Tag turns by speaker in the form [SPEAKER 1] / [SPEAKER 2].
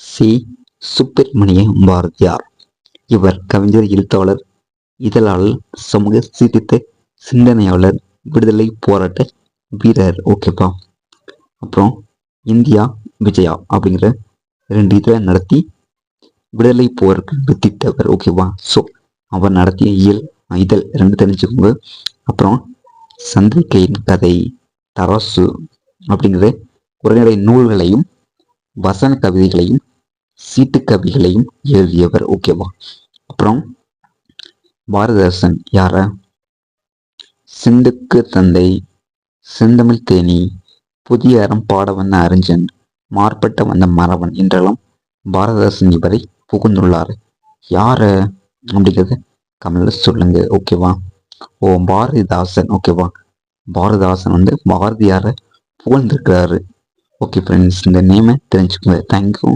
[SPEAKER 1] C. Subramaniya Bharathiyar. இவர் கவிஞர் எழுத்தாளர் இதழாளர் சமூக சீர்திருத்த சிந்தனையாளர் விடுதலை போராட்ட வீரர். ஓகேப்பா அப்புறம் இந்தியா விஜயா அப்படிங்கிற ரெண்டு இதில் நடத்தி விடுதலை போருக்கு வித்திட்டவர். ஓகேவா ஸோ அவர் நடத்திய இயல் இதழ் ரெண்டு தெரிஞ்சுக்கோங்க. அப்புறம் சந்திரிகையின் கதை தராசு அப்படிங்கிற உரைநடை நூல்களையும் வசன கவிதைகளையும் சீட்டு கவிகளையும் எழுதியவர் ஓகேவா? அப்புறம் பாரதிதாசன் யார? சிந்துக்கு தந்தை செந்தமிழ் தேனி புதிய அறம் பாட வந்த அறிஞன் மார்பட்ட வந்த மறவன் என்றெல்லாம் பாரதிதாசன் இவரை புகுந்துள்ளார். யார அப்படிங்கிறது கமல்ல சொல்லுங்க ஓகேவா? ஓ பாரதிதாசன் ஓகேவா? பாரதிதாசன் வந்து பாரதியார புகழ்ந்துருக்கிறாரு. ஓகே ஃப்ரெண்ட்ஸ் இந்த நேமை தெரிஞ்சுக்கோங்க. தேங்க்யூ